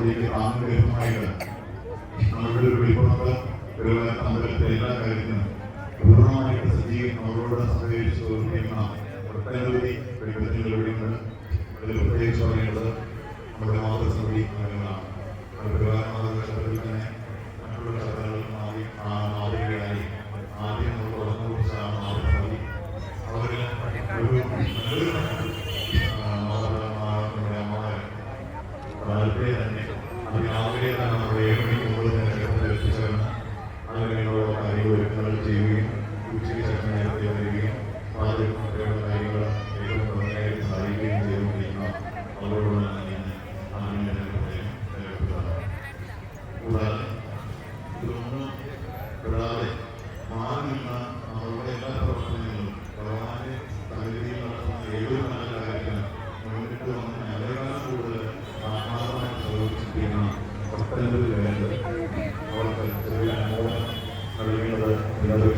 സമിതിക്ക് താങ്ങുകരമായിട്ട് നമ്മളുടെ ഒരു വിളിപ്പുറത്ത് ഒരു അമ്പലത്തിലെ എല്ലാ കാര്യത്തിനും പൂർണമായിട്ട് സജ്ജീകരണം അവരോട് സഹകരിച്ചു പ്രവർത്തിക്കുന്ന ഒട്ടനവധി ഇവിടെയുണ്ട് അതിൽ പ്രത്യേകിച്ച് പറയേണ്ടത് നമ്മുടെ മാതൃസമിതി അംഗങ്ങളാണ് പരിവാര മാതൃക്ഷേത്രത്തിൽ തന്നെ മറ്റുള്ള ക്ഷേത്രങ്ങളിൽ മാറി മാതൃകയായി. ആദ്യം നമ്മൾ തുറന്നു കുറിച്ചാണ് മാതൃസമിതി അവരിൽ ഒരു നല്ലൊരു രാവിലെ തന്നെ അത് രാവിലെ തന്നെ നമ്മൾ ഏഴ് മണിക്ക് മുമ്പ് തന്നെ ക്ഷേത്രത്തിൽ എത്തിച്ചേർന്ന് അതിനുള്ള ചെയ്യുകയും ഉച്ചയ്ക്ക് ശേഷം നേരത്തെ വരികയും അവരുടെ കാര്യങ്ങൾ ഏറ്റവും ഭംഗിയായിട്ട് സഹായിക്കുകയും ചെയ്തുകൊണ്ടിരിക്കുന്ന അവരോടുള്ള കൂടാതെ നൽകുന്നത് ദിനദൃഷ്ടമാണ്